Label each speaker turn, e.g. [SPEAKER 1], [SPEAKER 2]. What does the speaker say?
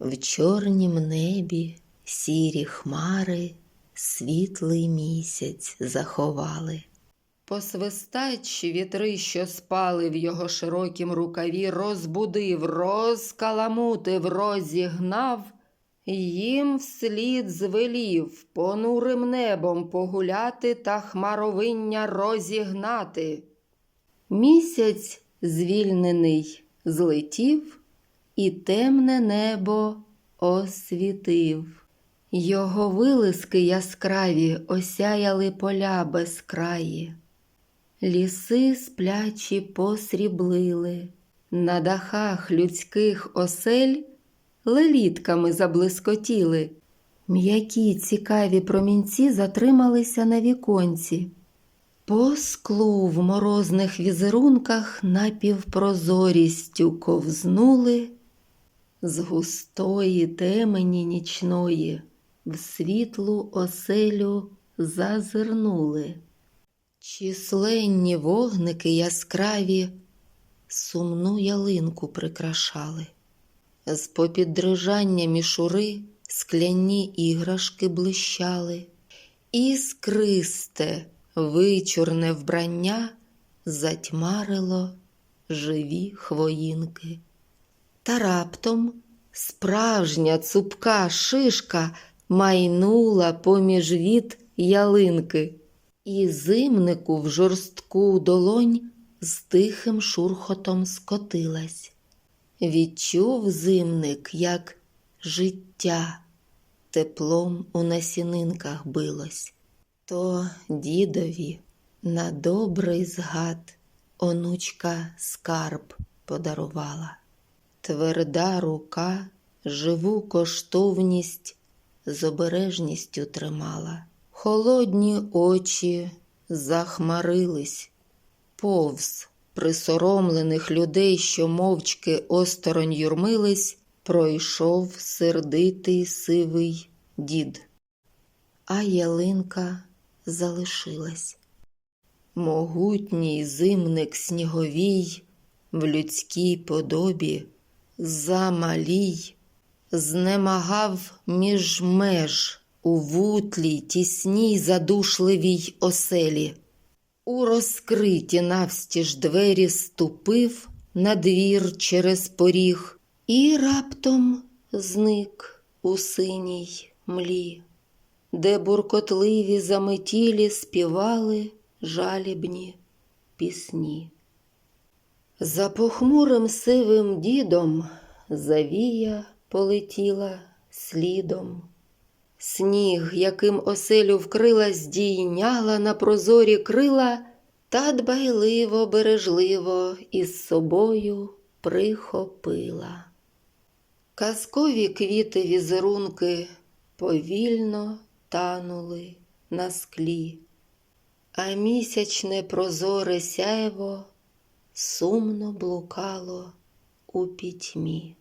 [SPEAKER 1] В чорнім небі сірі хмари світлий місяць заховали. Посвистач вітри, що спали в його широкім рукаві, розбудив, розкаламутив, розігнав, їм вслід звелів понурим небом погуляти та хмаровиння розігнати. Місяць звільнений злетів і темне небо освітив. Його вилиски яскраві осяяли поля безкраї. Ліси сплячі посріблили, на дахах людських осель лелітками заблискотіли. М'які цікаві промінці затрималися на віконці. По склу в морозних візерунках напівпрозорістю ковзнули, з густої темені нічної в світлу оселю зазирнули. Численні вогники яскраві сумну ялинку прикрашали. З попід дрижання мішури скляні іграшки блищали, іскристе, вичорне вбрання затьмарило живі хвоїнки. Та раптом справжня цупка шишка майнула поміж від ялинки, і зимнику в жорстку долонь з тихим шурхотом скотилась. Відчув зимник, як життя теплом у насінинках билось. То дідові на добрий згад онучка скарб подарувала. Тверда рука живу коштовність з обережністю тримала. Холодні очі захмарились, повз присоромлених людей, що мовчки осторонь юрмились, пройшов сердитий сивий дід. А ялинка залишилась. Могутній зимник сніговій в людській подобі замалій знемагав між меж у вутлій, тісній, задушливій оселі. У розкриті навстіж двері ступив на двір через поріг і раптом зник у синій млі, де буркотливі заметілі співали жалібні пісні. За похмурим сивим дідом завія полетіла слідом. Сніг, яким оселю вкрила, здійняла на прозорі крила та дбайливо, бережливо із собою прихопила. Казкові квіти візерунки повільно танули на склі, а місячне прозоре сяйво сумно блукало у пітьмі.